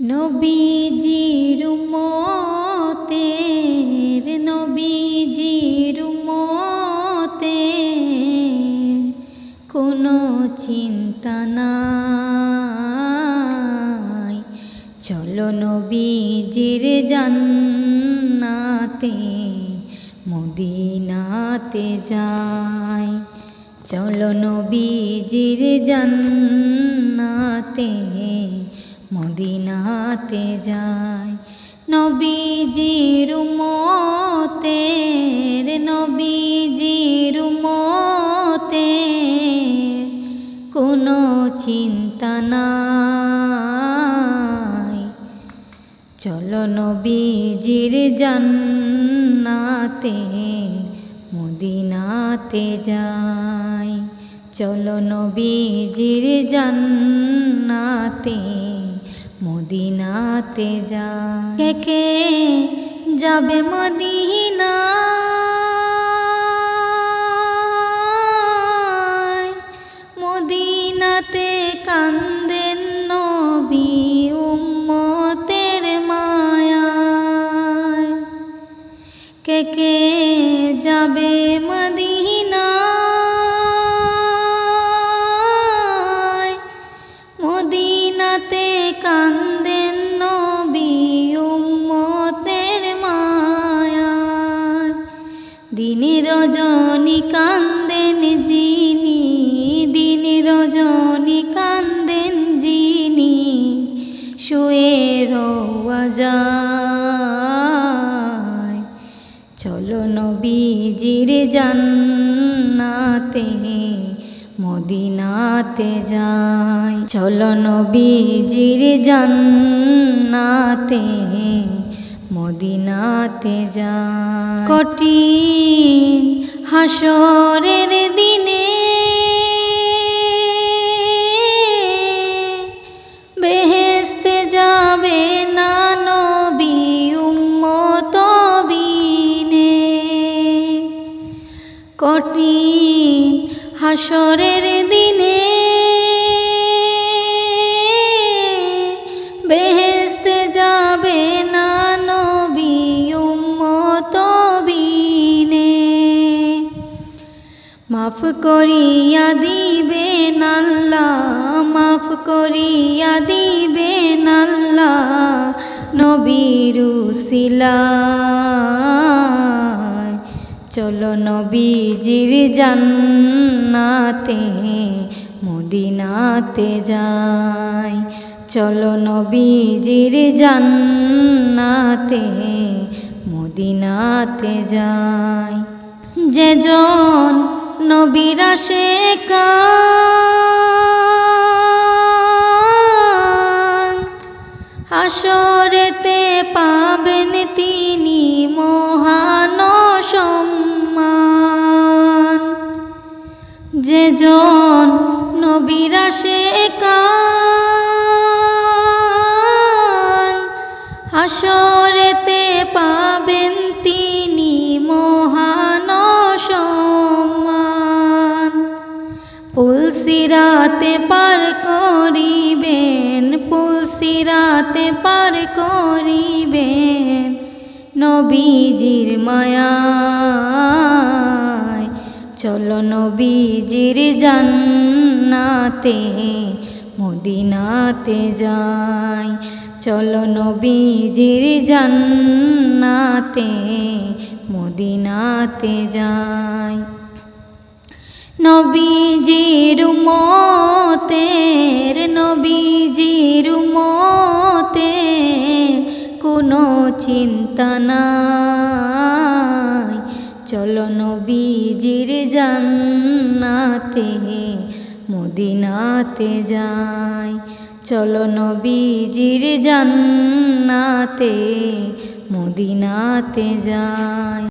নবীজির উম্মতের নবীজির উম্মতের কোনো চিন্তা নাই। চলো নবীজির জান্নাতে, মদিনাতে যাই। চলো নবীজির জান্নাতে মদিনাতে যাই নবীজির উম্মতের নবীজির উম্মতের কোনো চিন্তা নাই। চলো নবীজির জান্নাতে, মদিনাতে যাই চলো নবীজির জান্নাতে মদিনাতে যা কে যাবে মদিনা মদিনাতে কান্দেন নবী উম্মতের মায়ায়। কে কে দিনে রজনী কান্দেন যিনি দিনে রজনী কান্দেন যিনি, শুয়ে যায়। চলো নবীজির জান্নাতে, মদিনাতে যাই। চলো নবীজির জান্নাতে মদিনাতে যাই কঠিন হাসরের দিনে বেহেস্তে যাবে বিনে। কঠিন হাসরের দিনে মাফ করিয়া দিবেন আল্লাহ, মাফ করিয়া দিবেন আল্লাহ নবীর চলো নবীজির জান্নাতে, মদিনাতে যাই। চলো নবীজির জান্নাতে, মদিনাতে যাই। যেজন নবীর আশেকান। হাসরেতে পাবেন তিনি মহান সম্মান। যেজন নবীর আশেকান। হাসরেতে পাবেন পুলসিরাতে পার করিবেন পুলসিরাতে পার করিবেন নবীজির মায়ায়। চলো নবীজির জান্নাতে, মদিনাতে যাই। চলো নবীজির জান্নাতে, মদিনাতে যাই। নবীজির নাই। চলো নবীজির জান্নাতে মদিনাতে যাই। চলো নবীজির জান্নাতে মদিনাতে যাই।